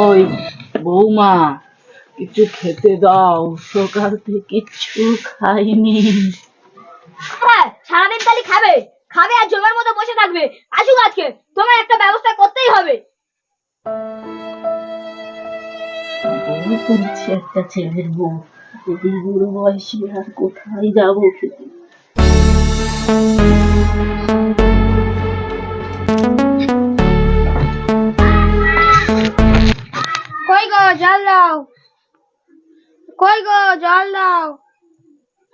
ওই বৌমা কিছু খেতে দাও সকাল থেকে কিচ্ছু খাইনি। হ্যাঁ সারাদিন খালি খাবে। খাবে আর জমের মতো বসে থাকবে। আসুক আজকে তোমার একটা ব্যবস্থা করতেই হবে। বউ করেছি একটা ছেলের বউ। এই বুড়ো বয়সে আর কোথায় যাব? খেতে কই গো জল দাও। কই গো জল দাও।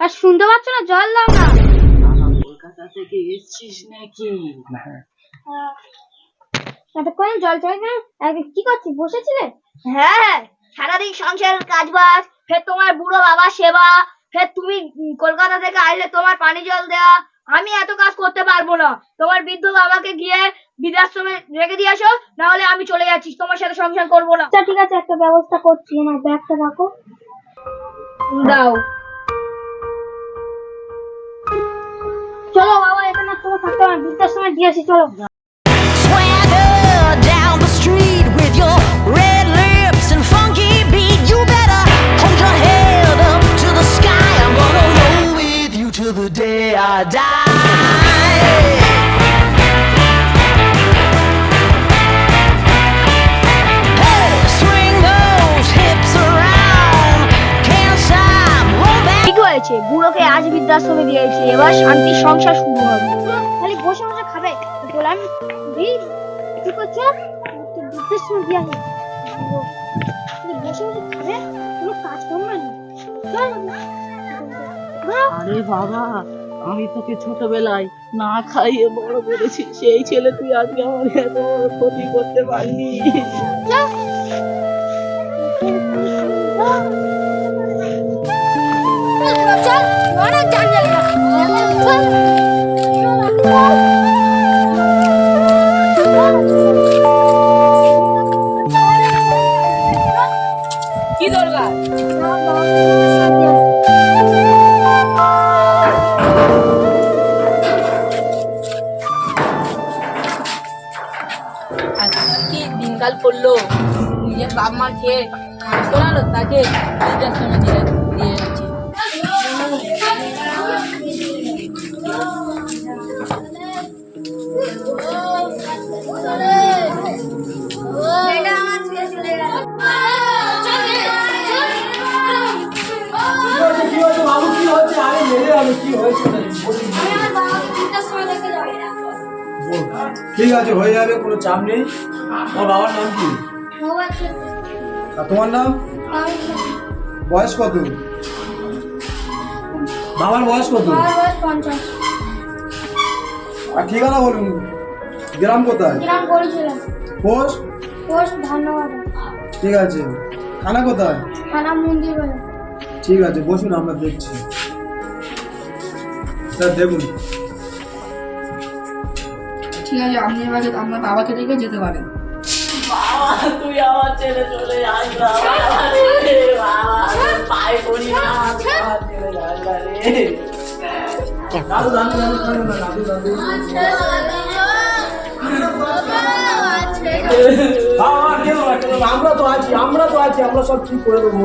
আর শুনতে পাচ্ছ না জল দাও না? কলকাতা থেকে এসছিস নাকি এতক্ষণ জল চাই না কি করছিস বসেছিলে হ্যাঁ হ্যাঁ। সারাদিন সংসারের কাজ বাজ ফের তোমার বুড়ো বাবা সেবা ফের তুমি কলকাতা থেকে আইলে তোমার পানি জল দেওয়া আমি এত কাজ করতে পারব না। তোমার বৃদ্ধ বাবাকে গিয়ে বৃদ্ধাশ্রমে রেখে দিয়ে আসো না হলে আমি চলে যাচ্ছি তোমার সাথে সংসার করব না। আচ্ছা ঠিক আছে একটা ব্যবস্থা করছি আমার ব্যাগটা রাখো। দাও। চলো বাবা এখানে তোমার থাকতে হবে বৃদ্ধাশ্রমে দিয়ে আসি চলো। বৃদ্ধাশ্রমে এবার শান্তি সংসার শুরু হবে। খালি বসে বসে খাবে? দি কি করছ? তো বৃদ্ধাশ্রমে দিয়ে খালি বসে বসে খাবে? কোনো কাজ করবে না আরে বাবা আমি তোকে ছোটবেলায় না খাইয়ে বড় করেছি সেই ছেলে তুই আজকে আমার এত বড় ক্ষতি করতে পারলি। চল। চল, অনেক জানজালি চল। কি দরকার? কি দিনকাল পড়ল। নিজের বাপ মা খেয়ে করালো তাকে দিয়ে ঠিক আছে হয়ে যাবে কোনো চাপ নেই তোমার বাবার নাম কি তোমার নাম বয়স কত বাবার বয়স কত আর ঠিকানা বলুন। গ্রাম কোথায়? গ্রাম করেছিলাম পোস্ট? পোস্ট ধন্যবাদ ঠিক আছে। থানা কোথায়? থানা মন্দির বলে ঠিক আছে বসুন আমরা দেখছি। স্যার দেখুন। ঠিক আছে আপনি এবারে আপনার বাবাকে রেখে যেতে পারেন বাবা তুই আমার ছেলে চলে যাস না। পায়ে পড়ি না। তুই আমার ছেলে যাস না রে। দাদু দাদু দাদু দাদু দাদু। আমরা তো আছি আমরা তো আছি আমরা সব ঠিক করে দেবো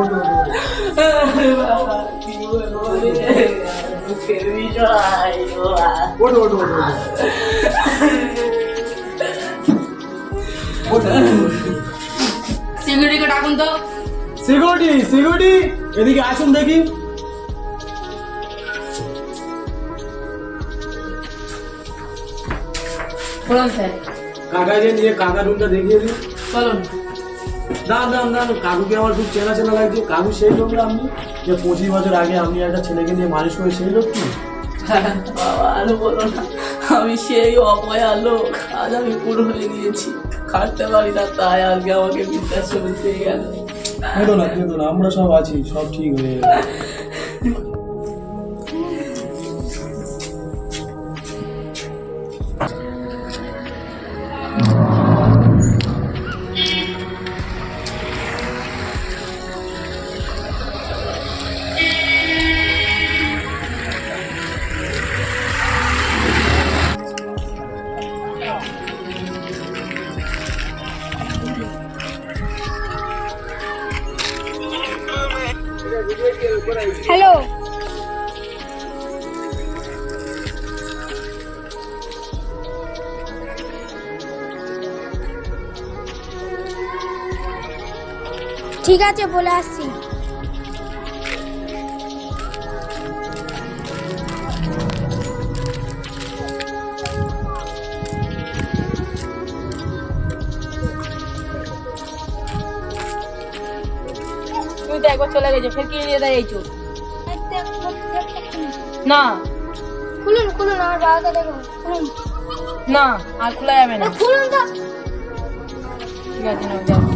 সিকিউরিটিকে ডাকুন তো। সিকিউরিটি সিকিউরিটি এদিকে আসুন দেখি। বলুন স্যার। কাকাকে নিয়ে কাকা রুমটা দেখিয়ে দিন বলুন। দাম দাম দাম কাকুকে আমার খুব চেনা চেনা লাগছে। কাকু সেই লোক না আপনি যে পঁচিশ বছর আগে আপনি একটা ছেলেকে নিয়ে মানুষ করে সেই লোক কি? আর বলো না আমি সেই অপয়া লোক। আজ আমি পুরো হয়ে গিয়েছি। খাটতে পারি না তাই আজকে আমাকে বৃদ্ধাশ্রমে দিয়ে গেল। কেঁদো না কেঁদো না আমরা সব আছি সব ঠিক হয়ে যাবে ঠিক আছে বলে আসছি। তুমি তো একবার চলে গেছো ফের কি নিয়ে দেয় এই চোখ না। খুলুন খুলুন আমার বাবাকে খুলুন। না আর খোলা যাবে না। খুলুন তো। ঠিক আছে নাও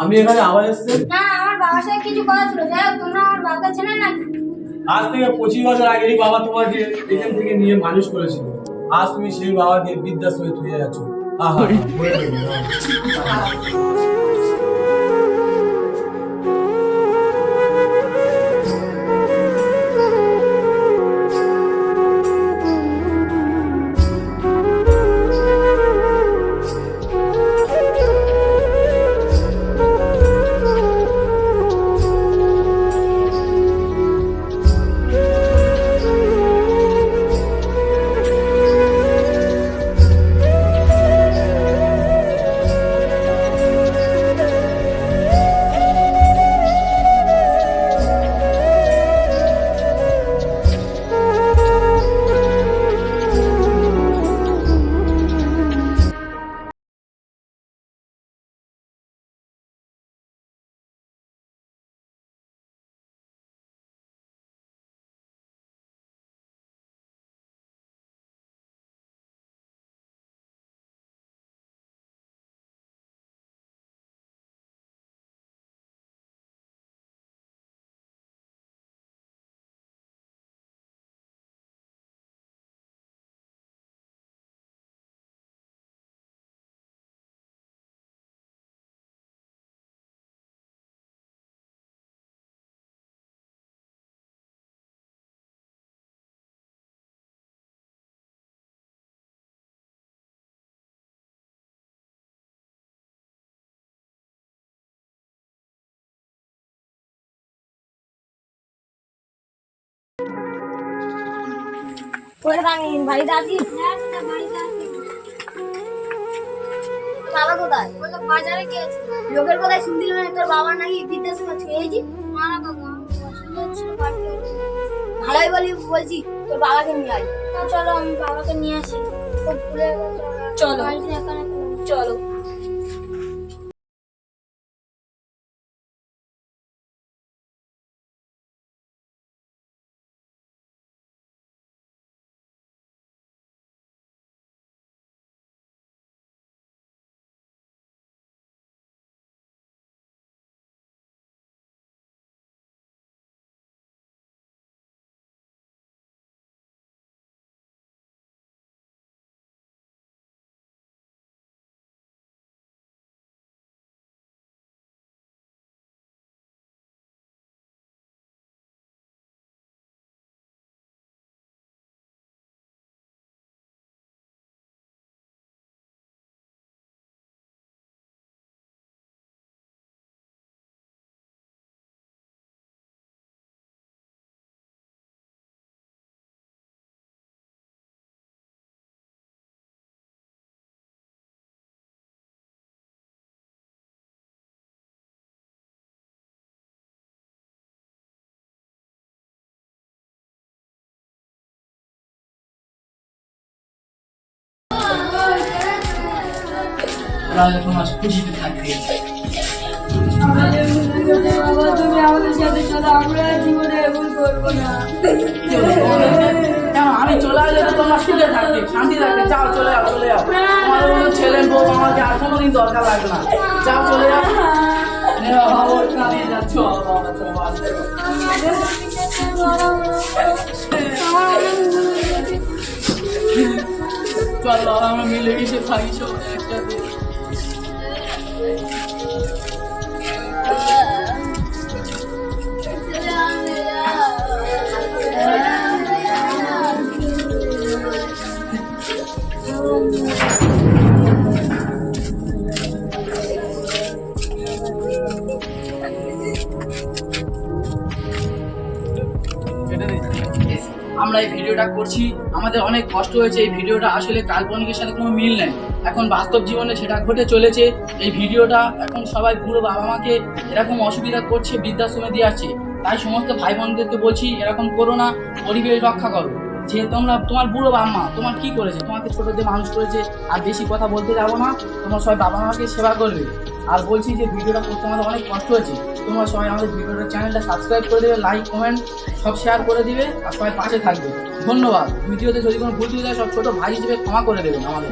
আমি এখানে আবার এসছি? না আমার বাবার সাথে কিছু কথা ছিল যাই হোক তোমরা আমার বাবাকে চেনেন না আজ থেকে পঁচিশ বছর আগে বাবা তোমাকে এখান থেকে নিয়ে মানুষ করেছিল। আজ তুমি সেই বাবাকে বৃদ্ধাশ্রমে তুলে যাচ্ছ। আহা বাবা কোথায়? বাজারে গিয়েছে। লোকের কথায় শুনছিল না তোর বাবার নাকি বৃদ্ধাশ্রমে ছুঁয়েছি না কাকা ভালোই বলি বলছি তোর বাবাকে নিয়ে আয়। চলো আমি বাবাকে নিয়ে আসি। চলো। চলো। তাহলে তোমার খুশিতে থাকবে। আমি চলে আসলে তো তোমার সুখে থাকবে শান্তি থাকবে। যাও চলে যাও চলে যাও। তোমার কোনো ছেলে বউ আমাকে আর কোনোদিন দরকার লাগবে না। যাও চলে যাও। চলো আমরা মিলে মিশে থাকি সবাই একসাথে। আমরা এই ভিডিওটা করছি। আমাদের অনেক কষ্ট হয়েছে, এই ভিডিওটা আসলে কাল্পনিকের সাথে কোনো মিল নেই। এখন বাস্তব জীবনে সেটা ঘটে চলেছে। এই ভিডিওটা এখন সবাই বুড়ো বাবা মাকে এরকম অসুবিধা করছে, বৃদ্ধাশ্রমে দিয়ে আসছে তাই সমস্ত ভাই বোনদেরকে বলছি, এরকম করো না, পরিবেশ রক্ষা করো। যে তোমরা, তোমার বুড়ো বাবা মা, তোমার কি করেছে? তোমাকে ছোট দিয়ে মানুষ করেছে, আর বেশি কথা বলতে যাব না। তোমরা সবাই বাবা মাকে সেবা করবে। আর বলছি যে ভিডিওটা করতে আমাদের অনেক কষ্ট হয়েছে। তোমরা সবাই আমাদের ভিডিওটা চ্যানেলটা সাবস্ক্রাইব করে দেবে লাইক কমেন্ট সব শেয়ার করে দিবে আর সবাই পাশে থাকবে ধন্যবাদ ভিডিওতে যদি কোনো ভুল হয় সব ছোটো ভাই হিসেবে ক্ষমা করে দেবেন আমাদের